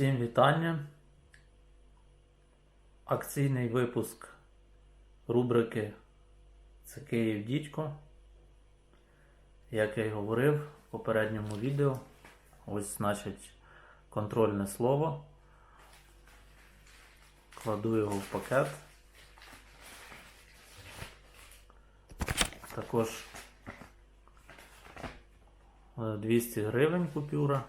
Всім вітання. Акційний випуск рубрики Це Київ Дідько. Як я й говорив в попередньому відео, ось значить контрольне слово. Кладу його в пакет. Також е, 200 гривень купюра.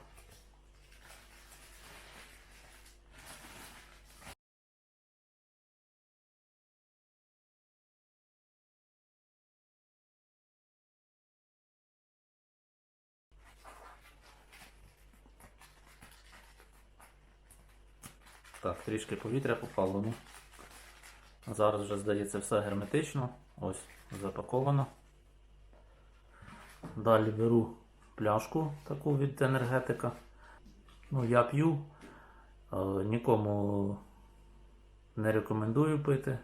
Так, трішки повітря попало. Ну. Зараз вже здається все герметично. Ось запаковано. Далі беру пляшку таку від енергетика. Ну, я п'ю, нікому не рекомендую пити.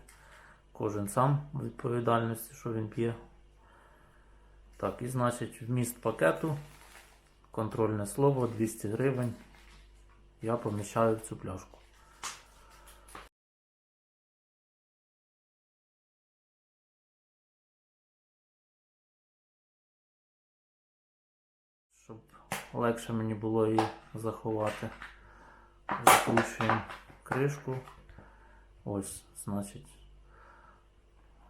Кожен сам у відповідальності, що він п'є. Так, і значить вміст пакету, контрольне слово 200 гривень. Я поміщаю в цю пляшку. Легше мені було її заховати. Закручуємо кришку. Ось, значить,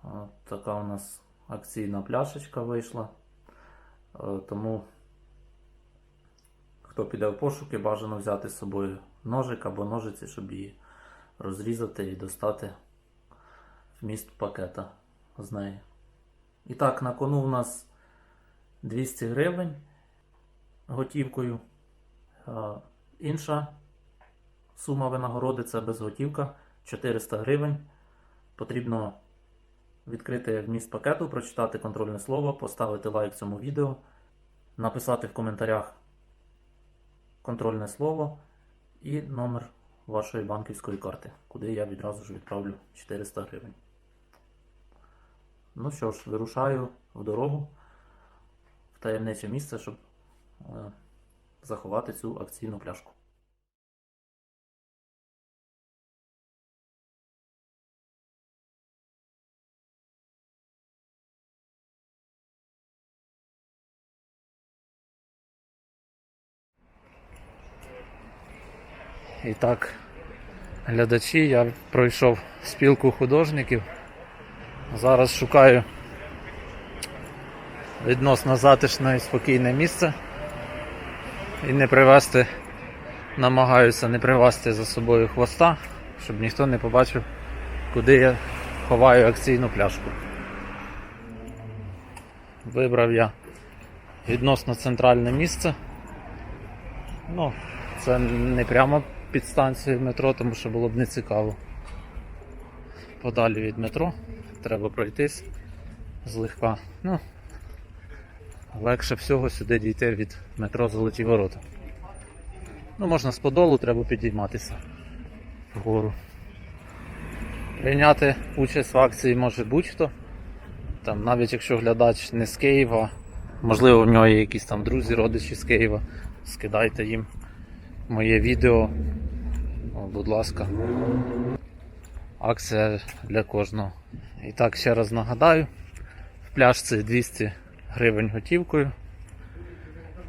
от така у нас акційна пляшечка вийшла. Е, Тому, хто піде в пошуки, бажано взяти з собою ножик або ножиці, щоб її розрізати і достати вміст пакета з неї. І так, на кону у нас 200 гривень готівкою. Інша сума винагороди це безготівка 400 гривень. Потрібно відкрити вміст пакету, прочитати контрольне слово, поставити лайк цьому відео, написати в коментарях контрольне слово і номер вашої банківської карти, куди я відразу ж відправлю 400 гривень. Ну що ж, вирушаю в дорогу в таємниче місце, щоб заховати цю акційну пляшку. І так, глядачі, я пройшов спілку художників. Зараз шукаю відносно затишне і спокійне місце і не привезти, намагаюся не привезти за собою хвоста, щоб ніхто не побачив, куди я ховаю акційну пляшку. Вибрав я відносно центральне місце. Ну, це не прямо під станцією метро, тому що було б не цікаво. Подалі від метро треба пройтись злегка. Ну, легше всього сюди дійти від метро Золоті Ворота. Ну, можна з подолу, треба підійматися вгору. Прийняти участь в акції може будь-хто. Там, навіть якщо глядач не з Києва, можливо, в нього є якісь там друзі, родичі з Києва, скидайте їм моє відео. О, будь ласка. Акція для кожного. І так, ще раз нагадаю, в пляшці 200 гривень готівкою.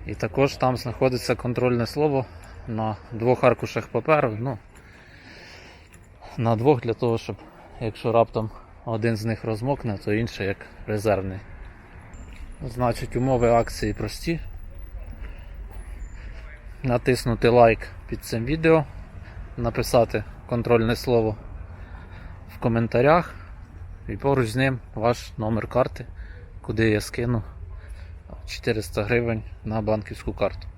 І також там знаходиться контрольне слово на двох аркушах паперу. Ну, на двох для того, щоб якщо раптом один з них розмокне, то інший як резервний. Значить, умови акції прості. Натиснути лайк під цим відео, написати контрольне слово в коментарях і поруч з ним ваш номер карти, куди я скину 400 гривень на банківську карту.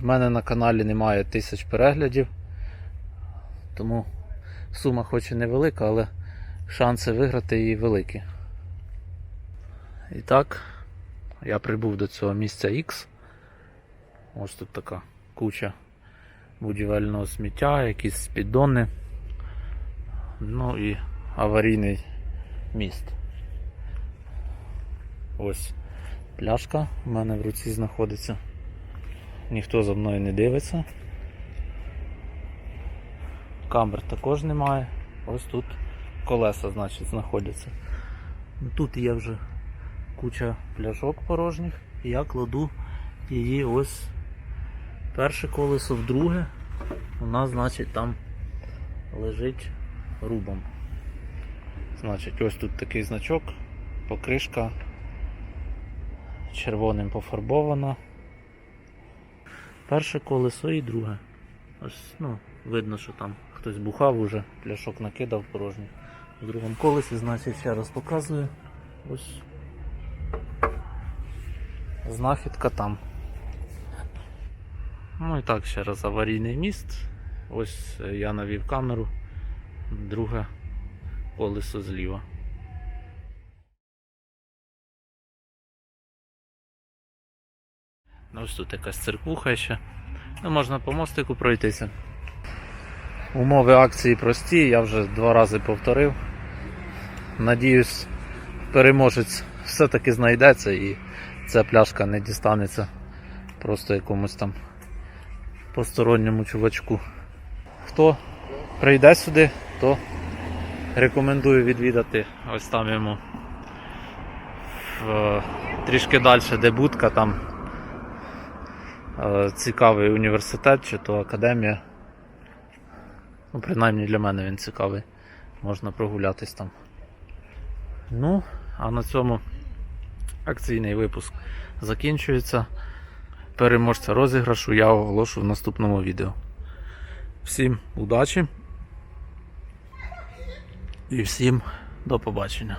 В мене на каналі немає тисяч переглядів, тому сума хоч і невелика, але шанси виграти її великі. І так, я прибув до цього місця X. Ось тут така куча будівельного сміття, якісь піддони. Ну і аварійний міст. Ось пляшка в мене в руці знаходиться. Ніхто за мною не дивиться. камер також немає. Ось тут колеса, значить, знаходяться. Ну, Тут є вже куча пляшок порожніх, і я кладу її ось перше колесо в друге. Нас, значить, там лежить рубом. Значить, ось тут такий значок, покришка червоним пофарбована. Перше колесо і друге. Ось, ну, видно, що там хтось бухав уже, пляшок накидав порожніх. В другому колесі, значить, ще раз показую. Ось знахідка там. Ну і так, ще раз аварійний міст. Ось е, я навів камеру, друге колесо зліва. Ну, Ось тут якась церквуха ще. Ну, можна по мостику пройтися. Умови акції прості, я вже два рази повторив. Надіюсь, переможець все-таки знайдеться і ця пляшка не дістанеться просто якомусь там посторонньому чувачку. Хто прийде сюди, то рекомендую відвідати ось там йому в, трішки далі, де будка, там е, цікавий університет чи то академія. Ну, принаймні для мене він цікавий. Можна прогулятись там. Ну, а на цьому акційний випуск закінчується. Переможця розіграшу я оголошу в наступному відео. Всім удачі і всім до побачення.